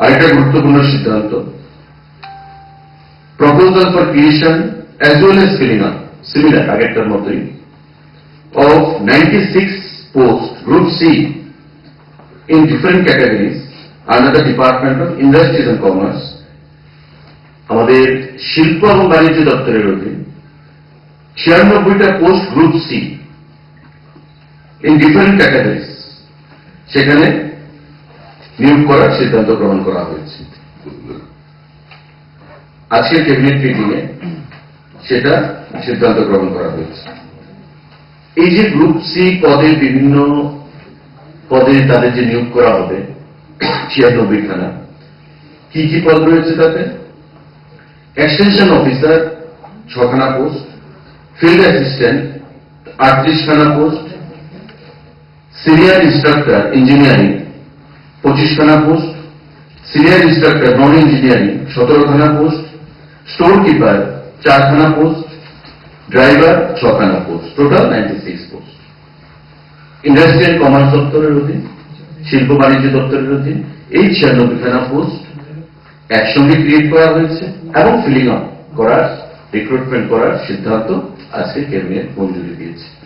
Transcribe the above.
আরেকটা গুরুত্বপূর্ণ সিদ্ধান্ত। Proposal for creation as well as filling up similar আগেরটার মতোই of 96 posts, Group C, in different categories under the Department of Industries and Commerce, আমাদের শিল্প এবং বাণিজ্য দপ্তরের অধীন ছিয়ানব্বইটা post group C in different categories সেখানে নিয়োগ করার সিদ্ধান্ত গ্রহণ করা হয়েছে। আজকের ক্যাবিনেট মিটিং এ সেটা সিদ্ধান্ত গ্রহণ করা হয়েছে। এই যে গ্রুপ সি পদে বিভিন্ন পদে তাদের যে নিয়োগ করা হবে ছিয়ানব্বই খানা কি কি পদ রয়েছে তাতে? এক্সটেনশন অফিসার ছখানা পোস্ট ফিল্ড অ্যাসিস্ট্যান্ট আটত্রিশ খানা পোস্ট সিনিয়র ইনস্ট্রাক্টর ইঞ্জিনিয়ারিং পঁচিশ খানা post, senior instructor, non engineering, সতেরো খানা পোস্ট, স্টোর কিপার চারখানা post, driver ছখানা post, total ninety six post. Industry and commerce দপ্তরের অধীন, শিল্প বাণিজ্য দপ্তরের অধীন, এই ছিয়ানব্বই খানা পোস্ট একসঙ্গে ক্রিয়েট করা হয়েছে এবং ফিলিং আপ করার রিক্রুটমেন্ট করার সিদ্ধান্ত আজকে ক্যাবিনেট মঞ্জুরি দিয়েছে।